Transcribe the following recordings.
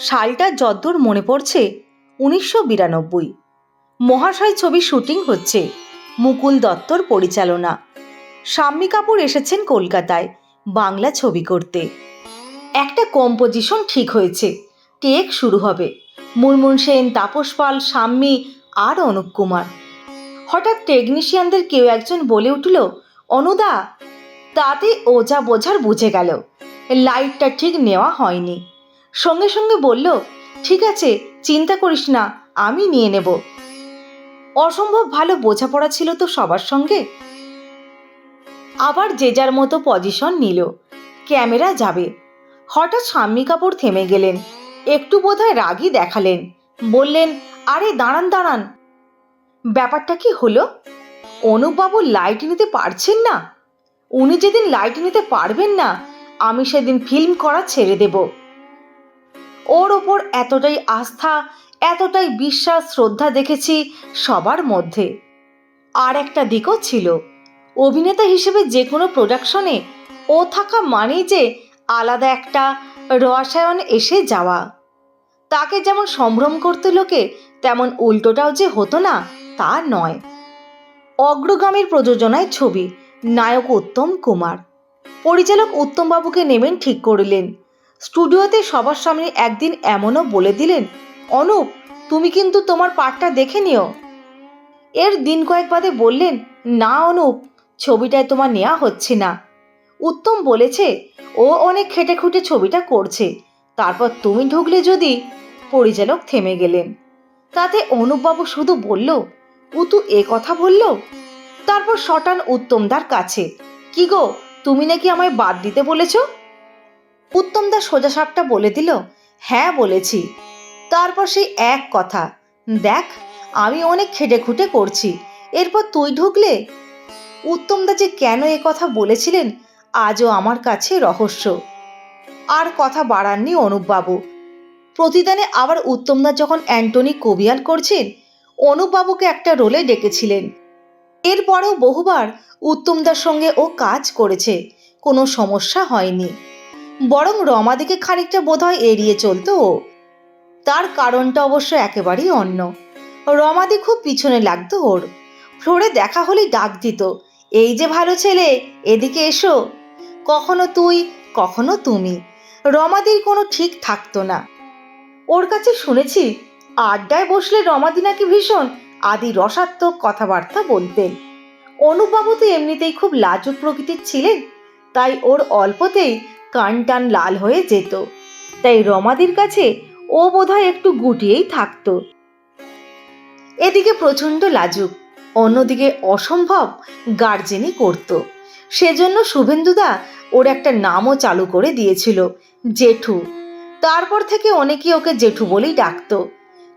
সালটা যদ্দূর মনে পড়ছে উনিশশো বিরানব্বই। মহাশয় ছবি শুটিং হচ্ছে, মুকুল দত্তর পরিচালনা। শাম্মী কাপুর এসেছেন কলকাতায় বাংলা ছবি করতে। একটা কম্পোজিশন ঠিক হয়েছে টেক শুরু হবে। মুনমুন সেন, তাপস পাল, শাম্মী আর অনুপ কুমার। হঠাৎ টেকনিশিয়ানদের কেউ একজন বলে উঠল, অনুদা, তাতে ওজা বোঝার বুঝে গেল। লাইটটা ঠিক নেওয়া হয়নি। সঙ্গে সঙ্গে বলল, ঠিক আছে, চিন্তা করিস না, আমি নিয়ে নেব। অসম্ভব ভালো বোঝাপড়া ছিল তো সবার সঙ্গে। আবার যে যার মতো পজিশন নিল। ক্যামেরা যাবে। হঠাৎ শাম্মী কাপুর থেমে গেলেন। একটু বোধহয় রাগই দেখালেন। বললেন, আরে, দাঁড়ান দাঁড়ান। ব্যাপারটা কি হলো? অনুপবাবু লাইট নিতে পারছেন না? উনি যেদিন লাইট নিতে পারবেন না, আমি সেদিন ফিল্ম করা ছেড়ে দেব। ওর ওপর এতটাই আস্থা, এতটাই বিশ্বাস, শ্রদ্ধা দেখেছি সবার মধ্যে। আর একটা দিকও ছিল, অভিনেতা হিসেবে যে কোনো প্রোডাকশনে ও থাকা মানেই যে আলাদা একটা রসায়ন এসে যাওয়া। তাকে যেমন সম্ভ্রম করতে লোকে, তেমন উল্টোটাও যে হতো না, তা নয়। অগ্রগামীর প্রযোজনায় ছবি, নায়ক উত্তম কুমার। পরিচালক উত্তমবাবুকে নেমেন ঠিক করলেন। স্টুডিওতে সবার সামনে একদিন এমনও বলে দিলেন, অনুপ, তুমি কিন্তু তোমার পার্টটা দেখে নিও। এর দিন কয়েক বাদে বললেন, না, অনুপ, ছবিটায় তোমার নেওয়া হচ্ছে না। উত্তম বলেছে, ও অনেক খেটে খুঁটে ছবিটা করছে, তারপর তুমি ঢুকলে যদি পরিচালক থেমে গেলেন। তাতে অনুপবাবু শুধু বলল, উতু এ কথা বলল? তারপর শটান উত্তমদার কাছে, কি গো, তুমি নাকি আমায় বাদ দিতে বলেছ? উত্তমদা সোজা সাপটা বলে দিল হ্যাঁ বলেছি। তারপর সেই এক কথা, দেখ, আমি অনেক খেটে খুঁটে করছি। এরপর তুই ঢুকলে? উত্তমদা যে কেন এ কথা বলেছিলেন, আজও আমার কাছে রহস্য। আর কথা বাড়াননি অনুপবাবু। প্রতিদানে আবার উত্তমদা যখন অ্যান্টনি কবিয়াল করছেন, অনুপবাবুকে একটা রোলে ডেকেছিলেন। এরপরেও বহুবার উত্তমদার সঙ্গে ও কাজ করেছে, কোনো সমস্যা হয়নি। বরং রমাদিকে খানিকটা বোধহয় এড়িয়ে চলতো। তার কারণটা অবশ্য একেবারেই অন্য। রমাদি খুব পিছনে লাগতো ওর। ফ্লোরে দেখা হলেই ডাক দিত, এই যে ভালো ছেলে, এদিকে এসো। কখনো তুই, কখনো তুমি। রমাদির কোনো ঠিক থাকতো না। ওর কাছে শুনেছি, আড্ডায় বসলে রমাদি নাকি ভীষণ আদি রসাত্মক কথাবার্তা বলতেন। অনুপবাবু তো এমনিতেই খুব লাজুক প্রকৃতির ছিলেন, তাই ওর অল্পতেই কান টান লাল হয়ে যেত। তাই রমাদির কাছে ও বোধহয় একটু গুটিয়েই থাকতো। এদিকে প্রচণ্ড লাজুক, অন্যদিকে অসম্ভব গার্জেনই করত। সেজন্য শুভেন্দুদা ওর একটা নামও চালু করে দিয়েছিল, জেঠু। তারপর থেকে অনেকে ওকে জেঠু বলেই ডাকতো।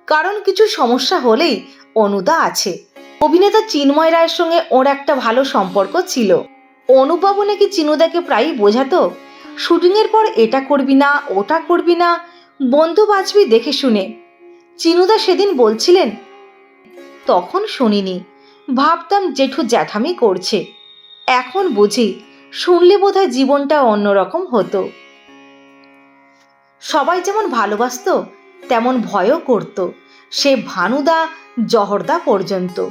কারণ কিছু সমস্যা হলেই অনুদা আছে। অভিনেতা চিন্ময় রায়ের সঙ্গে ওর একটা ভালো সম্পর্ক ছিল। অনুবাবু নাকি চিনুদাকে প্রায়ই বোঝাতো? শুটিংয়ের পর এটা করবি না, ওটা করবি না, বন্ধু বাঁচবি দেখে শুনে। চিনুদা সেদিন বলছিলেন, তখন শুনিনি, ভাবতাম জেঠু জ্যাঠামি করছে। এখন বুঝি শুনলে বোধহয় জীবনটা অন্যরকম হতো। সবাই যেমন ভালোবাসত, তেমন ভয়ও করত, সে ভানুদা, জহরদা পর্যন্ত।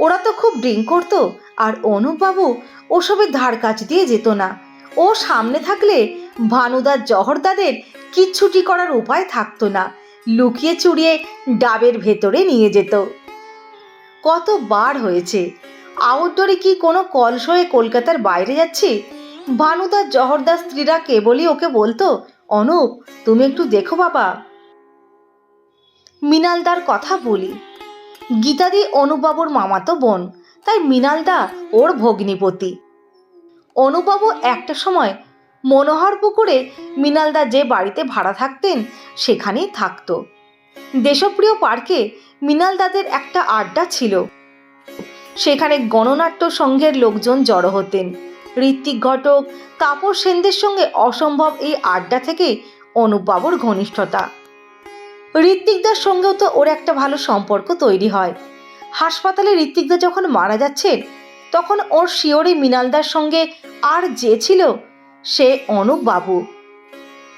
ওরা তো খুব ড্রিঙ্ক করতো, আর অনুপবাবু ওসবের ধার কাছ দিয়ে যেত না। ও সামনে থাকলে ভানুদার জহরদাদের কিচ্ছুটি করার উপায় থাকতো না। লুকিয়ে চুরিয়ে ডাবের ভেতরে নিয়ে যেত। কতবার হয়েছে? আউটডোরে কি কোনো কলস হয়ে কলকাতার বাইরে যাচ্ছি? ভানুদার জহরদার স্ত্রীরা কেবলই ওকে বলতো, অনুপ, তুমি একটু দেখো বাবা। মৃণালদার কথা বলি। গীতাদি, অনুবাবুর মামাতো বোন। তাই মৃণালদা ওর ভগ্নিপতি। অনুবাবু একটা সময় মনোহর পুকুরে মৃণালদা যে বাড়িতে ভাড়া থাকতেন, সেখানেই থাকতো। দেশপ্রিয় পার্কে মৃণালদাদের একটা আড্ডা ছিল। সেখানে গণনাট্য সংঘের লোকজন জড়ো হতেন। ঋত্বিক ঘটক, তাপস সেনদের সঙ্গে অসম্ভব এই আড্ডা থেকে অনুপবাবুর ঘনিষ্ঠতা। ঋত্বিকদার সঙ্গেও তো ওর একটা ভালো সম্পর্ক তৈরি হয়। হাসপাতালে ঋত্বিকদা যখন মারা যাচ্ছেন তখন ওর শিওরে মৃণালদার সঙ্গে আর যে ছিল, সে অনুপ বাবু।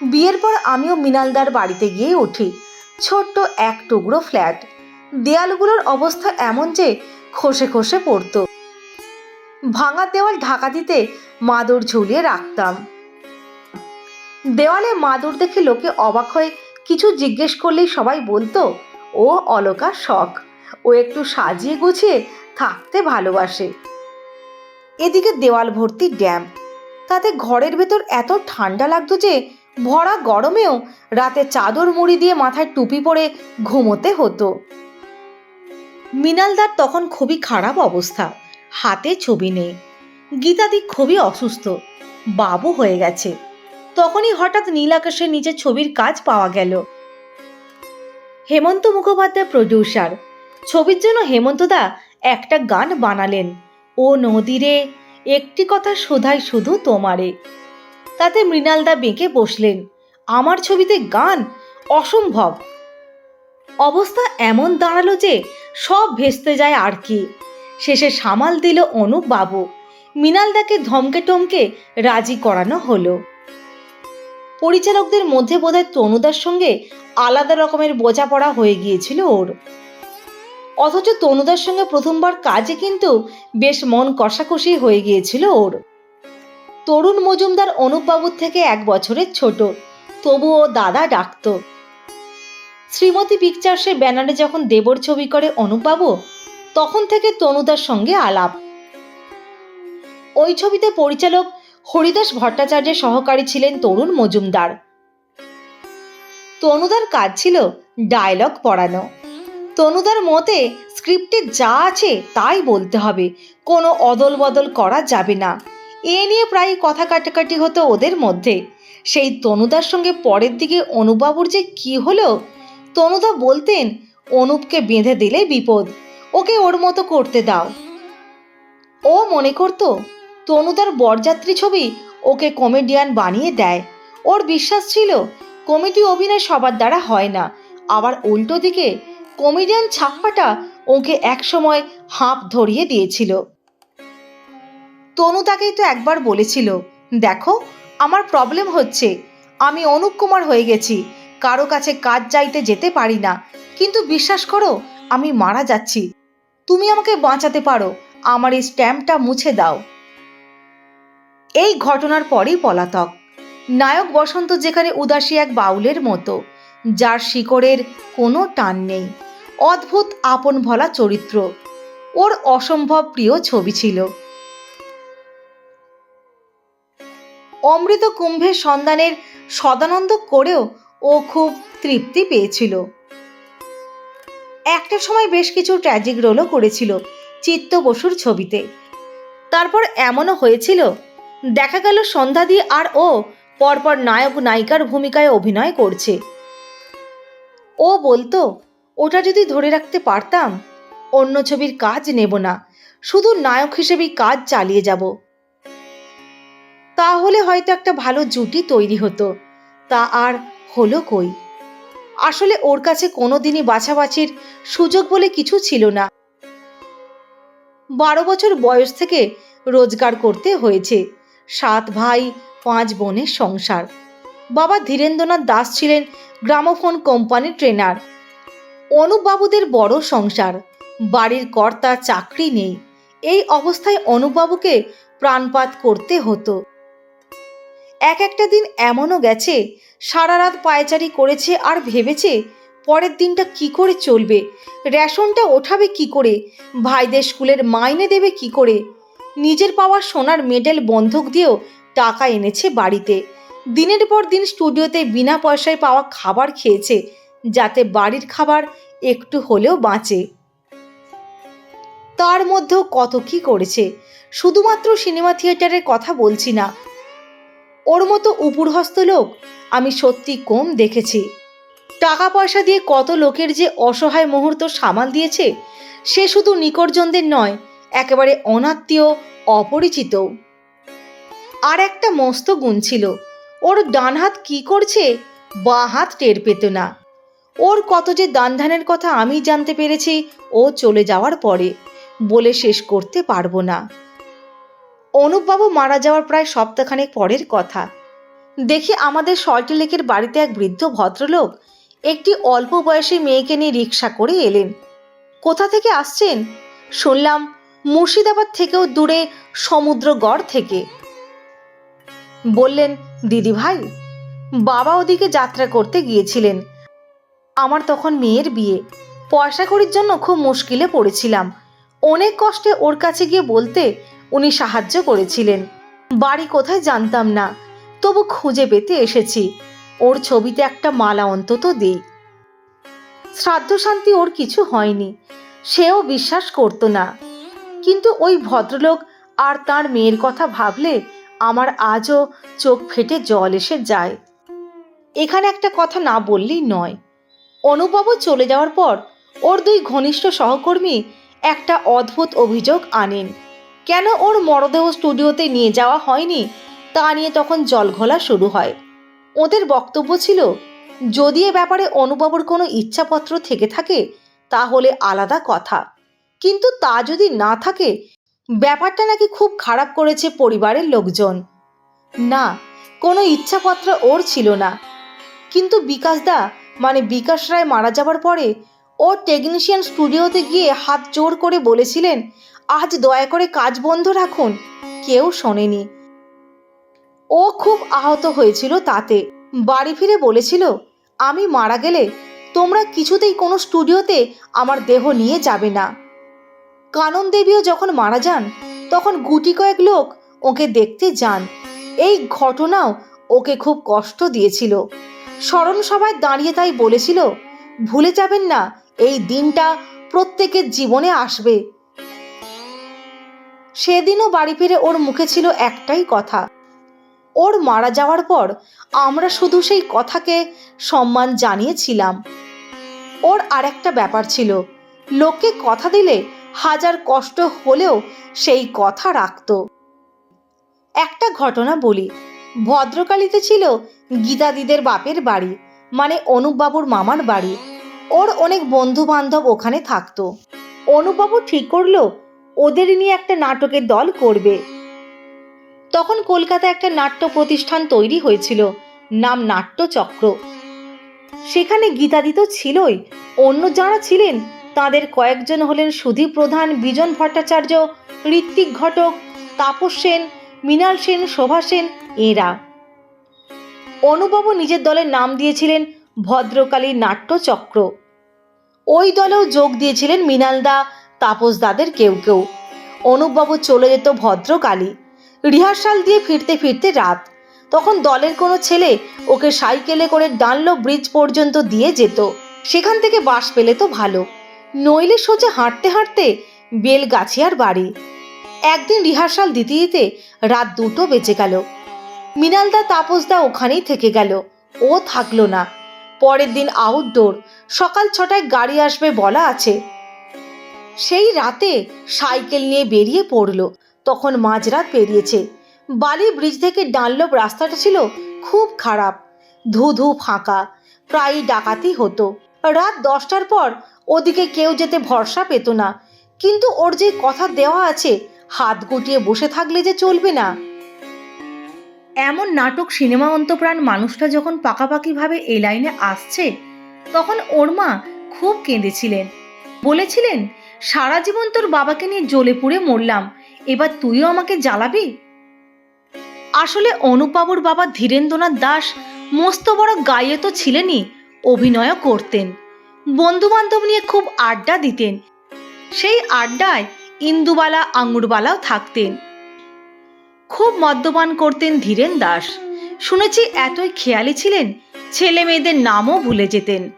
বিয়ের পর আমিও মিনালদার বাড়িতে গিয়ে উঠি। ছোট্ট এক টুকরো ফ্ল্যাট। দেয়ালগুলোর অবস্থা এমন যে খসে খসে পড়তো। ভাঙা দেওয়াল ঢাকা দিতে মাদুর ঝুলিয়ে রাখতাম। দেওয়ালে মাদুর দেখে লোকে অবাক হয়ে কিছু জিজ্ঞেস করলেই সবাই বলতো, ও অলকা শখ। ও একটু সাজিয়ে গুছিয়ে থাকতে ভালোবাসে। এদিকে দেওয়াল ভর্তি ড্যাম। তাতে ঘরের ভেতর এত ঠান্ডা লাগতো যে, ভরা গরমেও রাতে চাদর মুড়ি দিয়ে মাথায় টুপি পরে ঘুমোতে হতো। মিনালদার তখন খুবই খারাপ অবস্থা। হাতে ছবি নেই। গীতাদি খুবই অসুস্থ। বাবু হয়ে গেছে। তখনই হঠাৎ নীল আকাশের নিচে ছবির কাজ পাওয়া গেল। হেমন্ত মুখোপাধ্যায় প্রডিউসার ছবির জন্য হেমন্তদা একটা গান বানালেন। ও নদীরে, একটি কথা শোধাই শুধু তোমারে। তাতে মৃণালদা বেঁকে বসলেন। আমার ছবিতে গান? অসম্ভব। অবস্থা এমন দাঁড়াল যে সব ভেস্তে যায় আর কি। শেষে সামাল দিল অনুপ বাবু মৃণালদাকে ধমকে টমকে রাজি করানো হলো। পরিচালকদের মধ্যে বোধহয় তনুদার সঙ্গে আলাদা রকমের বোঝাপড়া হয়ে গিয়েছিল ওর। অথচ তনুদার সঙ্গে প্রথমবার কাজে কিন্তু বেশ মন কষাকষি হয়ে গিয়েছিল ওর। তরুণ মজুমদার অনুপবাবুর থেকে এক বছরের ছোট, তবুও দাদা ডাকত। শ্রীমতী পিকচার্সের ব্যানারে যখন দেবর ছবি করে অনুপবাবু, তখন থেকে তনুদার সঙ্গে আলাপ। ওই ছবিতে পরিচালক হরিদাস ভট্টাচার্যের সহকারী ছিলেন তরুণ মজুমদার। তনুদার কাজ ছিল ডায়লগ পড়ানো। তনুদার মতে স্ক্রিপ্টে যা আছে তাই বলতে হবে। কোনো অদল বদল করা যাবে না। এ নিয়ে প্রায় কথা কাটাকাটি হতো ওদের মধ্যে। সেই তনুদার সঙ্গে পরের দিকে অনুবাবুর যে কি হলো? তনুদা বলতেন, অনুপকে বেঁধে দিলে বিপদ। ওকে ওর মতো করতে দাও। ও মনে করতো, তনুদার বরযাত্রী ছবি ওকে কমেডিয়ান বানিয়ে দেয়। ওর বিশ্বাস ছিল, কমেডি অভিনয় সবার দ্বারা হয় না। আবার উল্টো দিকে কমেডিয়ান ছাপ্পাটা ওকে একসময় হাঁপ ধরিয়ে দিয়েছিল। তনু তাকেই তো একবার বলেছিল, দেখো, আমার প্রবলেম হচ্ছে। আমি অনুপ কুমার হয়ে গেছি। কারও কাছে কাজ চাইতে যেতে পারি না। কিন্তু বিশ্বাস করো, আমি মারা যাচ্ছি। তুমি আমাকে বাঁচাতে পারো। আমার এই স্ট্যাম্পটা মুছে দাও। এই ঘটনার পরেই পলাতক। নায়ক বসন্ত যেখানে উদাসী এক বাউলের মতো, যার শিকড়ের কোনো টান নেই। অদ্ভুত আপন ভলা চরিত্র। ওর অসম্ভব প্রিয় ছবি ছিল। অমৃত কুম্ভের সন্ধানের সদানন্দ করেও ও খুব তৃপ্তি পেয়েছিল। একটা সময় বেশ কিছু ট্র্যাজিক রোলও করেছিল চিত্ত বসুর ছবিতে। তারপর এমনও হয়েছিল, দেখা গেল সন্ধ্যাদি আর ও পরপর নায়ক নায়িকার ভূমিকায় অভিনয় করছে। ও বলতো ওটা যদি ধরে রাখতে পারতাম, অন্য ছবির কাজ নেব না, শুধু নায়ক হিসেবেই কাজ চালিয়ে যাব। তাহলে হয়তো একটা ভালো জুটি তৈরি হতো, তা আর হলো কই? আসলে ওর কাছে কোনোদিনই বাছাবাছির সুযোগ বলে কিছু ছিল না। বারো বছর বয়স থেকে রোজগার করতে হয়েছে, সাত ভাই, পাঁচ বোনের সংসার। বাবা ধীরেন্দ্রনাথ দাস ছিলেন গ্রামোফোন কোম্পানির ট্রেনার। অনুপবাবুদের বড় সংসার। বাড়ির কর্তা চাকরি নেই। এই অবস্থায় অনুপবাবুকে প্রাণপাত করতে হতো। এক একটা দিন এমনও গেছে সারা রাত পায়চারি করেছে আর ভেবেছে, পরের দিনটা কি করে চলবে, রেশনটা ওঠাবে কি করে, ভাইদের স্কুলের মাইনে দেবে কি করে, নিজের পাওয়া সোনার মেডেল বন্ধক দিয়েও টাকা এনেছে বাড়িতে। দিনের পর দিন স্টুডিওতে বিনা পয়সায় পাওয়া খাবার খেয়েছে, যাতে বাড়ির খাবার একটু হলেও বাঁচে। তার মধ্যেও কত কি করেছে, শুধুমাত্র সিনেমা থিয়েটারের কথা বলছি না। ওর মতো উপরহস্ত লোক আমি সত্যি কম দেখেছি। টাকা পয়সা দিয়ে কত লোকের যে অসহায় মুহূর্ত সামাল দিয়েছে, সে শুধু নিকটজনদের নয়, একেবারে অনাত্মীয় অপরিচিত আর একটা মস্ত গুণ ছিল, ওর ডান হাত কি করছে, বা হাত টের পেত না। ওর কত যে দান ধ্যানের কথা আমি জানতে পেরেছি, ও চলে যাওয়ার পরে বলে শেষ করতে পারব না। অনুপবাবু মারা যাওয়ার প্রায় সপ্তাহখানেক পরের কথা। দেখি আমাদের সল্টলেকের বাড়িতে এক বৃদ্ধ ভদ্রলোক একটি অল্প বয়সী মেয়েকে নিয়ে রিক্সা করে এলেন। কোথা থেকে আসছেন? শুনলাম মুর্শিদাবাদ থেকেও দূরে সমুদ্রগড় থেকে। বললেন দিদি ভাই বাবা ওদিকে যাত্রা করতে গিয়েছিলেন। আমার তখন মেয়ের বিয়ে। পয়সা করির জন্য খুব মুশকিলে পড়েছিলাম। অনেক কষ্টে ওর কাছে গিয়ে বলতে উনি সাহায্য করেছিলেন। বাড়ি কোথায় জানতাম না, তবু খুঁজে পেতে এসেছি। ওর ছবিতে একটা মালা অন্তত দিই। শ্রাদ্ধ শান্তি ওর কিছু হয়নি, সেও বিশ্বাস করতো না। কিন্তু ওই ভদ্রলোক আর তার মেয়ের কথা ভাবলে আমার আজও চোখ ফেটে জল এসে যায়। এখানে একটা কথা না বললেই নয়। অনুপবাবু চলে যাওয়ার পর ওর দুই ঘনিষ্ঠ সহকর্মী একটা অদ্ভুত অভিযোগ আনেন। কেন ওর মরদেহ স্টুডিওতে নিয়ে যাওয়া হয়নি তা নিয়ে তখন জলঘোলা শুরু হয়। ওদের বক্তব্য ছিল, যদি এ ব্যাপারে অনুবাবুর কোনো ইচ্ছাপত্র থেকে থাকে, তাহলে আলাদা কথা। কিন্তু তা যদি না থাকে, ব্যাপারটা নাকি খুব খারাপ করেছে পরিবারের লোকজন। না, কোনো ইচ্ছাপত্র ওর ছিল না। কিন্তু বিকাশদা মানে বিকাশ রায় মারা যাবার পরে ও টেকনিশিয়ান স্টুডিওতে গিয়ে হাত জোর করে বলেছিলেন, আজ দয়া করে কাজ বন্ধ রাখুন। কেউ শোনেনি। ও খুব আহত হয়েছিল তাতে। বাড়ি ফিরে বলেছিল, আমি মারা গেলে তোমরা কিছুতেই কোনো স্টুডিওতে আমার দেহ নিয়ে যাবে না। কানন দেবীও যখন মারা যান, তখন গুটি কয়েক লোক ওকে দেখতে যান। এই ঘটনাও ওকে খুব কষ্ট দিয়েছিল। স্মরণ সভায় দাঁড়িয়ে তাই বলেছিল, ভুলে যাবেন না, এই দিনটা প্রত্যেকের জীবনে আসবে। সেদিনও বাড়ি ফিরে ওর মুখে ছিল একটাই কথা, ওর মারা যাওয়ার পর আমরা শুধু সেই কথাকে সম্মান জানিয়েছিলাম। ওর আরেকটা ব্যাপার ছিল, লোককে কথা দিলে হাজার কষ্ট হলেও সেই কথা রাখত। একটা ঘটনা বলি, ভদ্রকালীতে ছিল গীতাদিদের বাপের বাড়ি মানে অনুপবাবুর মামার বাড়ি। ওর অনেক বন্ধু বান্ধব ওখানে থাকতো। অনুপবাবু ঠিক করল, ওদের নিয়ে একটা নাটকের দল করবে। তখন কলকাতায় একটা নাট্য প্রতিষ্ঠান তৈরি হয়েছিল, নাম নাট্যচক্র। সেখানে গীতাদি তো ছিলই, অন্য যারা ছিলেন, তাদের কয়েকজন হলেন সুধীর প্রধান, বিজন ভট্টাচার্য, ঋত্বিক ঘটক, তাপস সেন, মৃণাল সেন, শোভা সেন, এরা। অনুবাবু নিজের দলের নাম দিয়েছিলেন ভদ্রকালী নাট্যচক্র। ওই দলেও যোগ দিয়েছিলেন মৃণালদা তাপসদাদের কেউ কেউ। অনুপবাবু চলে যেত ভদ্রকালী। রিহার্সাল দিয়ে ফিরতে ফিরতে রাত। তখন দলের কোনো ছেলে ওকে সাইকেলে করে ডানলো ব্রিজ পর্যন্ত দিয়ে যেত। সেখান থেকে বাস পেলে তো ভালো। নইলে সোজা হাঁটতে হাঁটতে বেলগাছিয়ার বাড়ি। একদিন রিহার্সাল দিতে দিতে রাত দুটো বেঁচে গেল। মৃণালদা তাপসদা ওখানেই থেকে গেল। ও থাকল না। পরের দিন আউটডোর সকাল ছটায় গাড়ি আসবে বলা আছে। সেই রাতে সাইকেল নিয়ে বেরিয়ে পড়ল। তখন মাঝরাত পেরিয়েছে। বালি ব্রিজ থেকে ডানলপ রাস্তাটা ছিল খুব খারাপ। ধু ধু ফাঁকা, প্রায়ই ডাকাতি হতো। রাত দশটার পর ওদিকে কেউ যেতে ভরসা পেত না। কিন্তু ওর যে কথা দেওয়া আছে, হাত গুটিয়ে বসে থাকলে যে চলবে না। এমন নাটক সিনেমা অন্তপ্রাণ মানুষটা যখন পাকাপাকিভাবে এই লাইনে আসছে, তখন ওর মা খুব কেঁদেছিলেন। বলেছিলেন, সারা জীবন তোর বাবাকে নিয়ে জ্বলে পুড়ে মরলাম, এবার তুইও আমাকে জ্বালাবি? আসলে অনুপবাবুর বাবা ধীরেন্দ্রনাথ দাস মস্ত বড় গায়ে তো ছিলেনই, অভিনয়ও করতেন। বন্ধু বান্ধব নিয়ে খুব আড্ডা দিতেন। সেই আড্ডায় ইন্দুবালা, আঙুরবালাও থাকতেন। খুব মদ্যপান করতেন ধীরেন দাস। শুনেছি এতই খেয়ালি ছিলেন, ছেলে মেয়েদের নামও ভুলে যেতেন।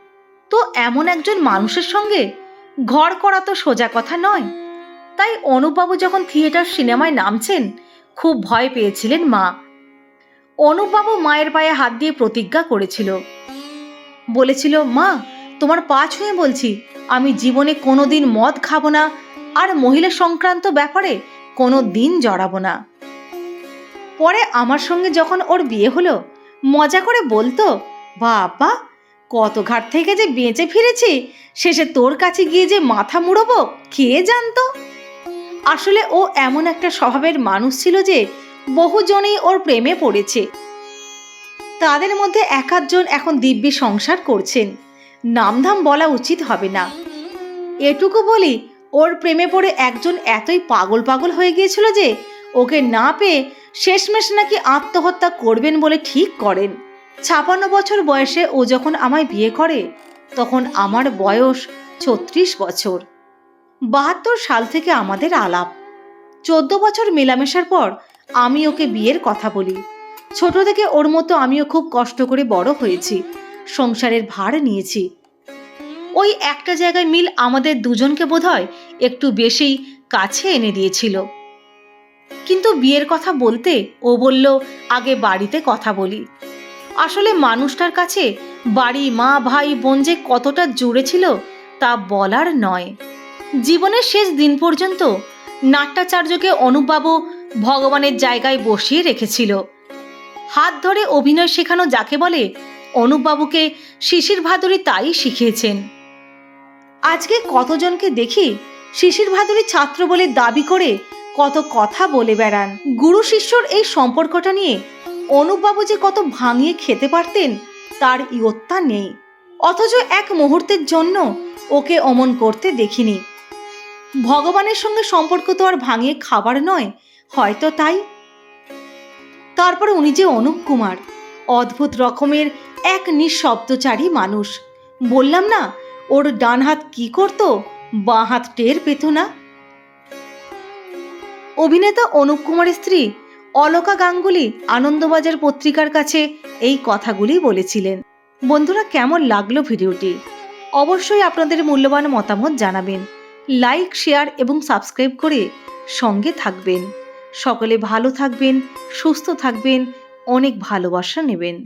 তো এমন একজন মানুষের সঙ্গে ঘর করা তো সোজা কথা নয়। তাই অনুপবাবু যখন থিয়েটার সিনেমায় নামছেন, খুব ভয় পেয়েছিলেন মা। অনুপবাবু মায়ের পায়ে হাত দিয়ে প্রতিজ্ঞা করেছিল। বলেছিল, মা, তোমার পা ছুঁয়ে বলছি, আমি জীবনে কোনো দিন মদ খাব না, আর মহিলা সংক্রান্ত ব্যাপারে কোনো দিন জড়াবো না। পরে আমার সঙ্গে যখন ওর বিয়ে হলো, মজা করে বলতো, বাবা, কত ঘাট থেকে যে বেঁচে ফিরেছি, শেষে তোর কাছে গিয়ে যে মাথা মুড়বো, কে জানতো? আসলে ও এমন একটা স্বভাবের মানুষ ছিল যে বহুজনেই ওর প্রেমে পড়েছে। তাদের মধ্যে এক আধজন এখন দিব্যি সংসার করছেন। নামধাম বলা উচিত হবে না। এটুকু বলি, ওর প্রেমে পড়ে একজন এতই পাগল পাগল হয়ে গিয়েছিল যে ওকে না পেয়ে শেষমেশ নাকি আত্মহত্যা করবেন বলে ঠিক করেন। ছাপান্ন বছর বয়সে ও যখন আমায় বিয়ে করে, তখন আমার বয়স ছত্রিশ বছর। বাহাত্তর সাল থেকে আমাদের আলাপ। চোদ্দ বছর মেলামেশার পর আমি ওকে বিয়ের কথা বলি। ছোট থেকে ওর মতো আমিও খুব কষ্ট করে বড় হয়েছি, সংসারের ভার নিয়েছি। ওই একটা জায়গায় মিল আমাদের দুজনকে বোধহয় একটু বেশিই কাছে এনে দিয়েছিল। কিন্তু বিয়ের কথা বলতে ও বলল, আগে বাড়িতে কথা বলি। আসলে মানুষটার কাছে বাড়ি মা, ভাই, বোন যে কতটা জুড়ে ছিল তা বলার নয়। জীবনের শেষ দিন পর্যন্ত নাট্যাচার্যকে অনুপবাবু ভগবানের জায়গায় বসিয়ে রেখেছিল। হাত ধরে অভিনয় শেখানো যাকে বলে, অনুপবাবুকে শিশির ভাদুরী তাই শিখিয়েছেন। আজকে কতজনকে দেখি শিশির ভাদুরী ছাত্র বলে দাবি করে কত কথা বলে বেড়ান। গুরু শিষ্যর এই সম্পর্কটা নিয়ে অনুপবাবু যে কত ভাঙিয়ে খেতে পারতেন, তার ইয়ত্তা নেই। অথচ এক মুহূর্তের জন্য ওকে অমন করতে দেখিনি। ভগবানের সঙ্গে সম্পর্ক তো আর ভাঙিয়ে খাবার নয়, হয়তো তাই? তারপর উনি যে অনুপ কুমার, অদ্ভুত রকমের এক নিঃশব্দচারী মানুষ। বললাম না, ওর ডান হাত কি করতো, বাঁ হাত টের পেত না? অভিনেতা অনুপ কুমারের স্ত্রী অলকা গাঙ্গুলি আনন্দবাজার পত্রিকার কাছে এই কথাগুলি বলেছিলেন। বন্ধুরা, কেমন লাগল ভিডিওটি? অবশ্যই আপনাদের মূল্যবান মতামত জানাবেন। লাইক, শেয়ার এবং সাবস্ক্রাইব করে সঙ্গে থাকবেন। সকলে ভালো থাকবেন, সুস্থ থাকবেন, অনেক ভালোবাসা নেবেন।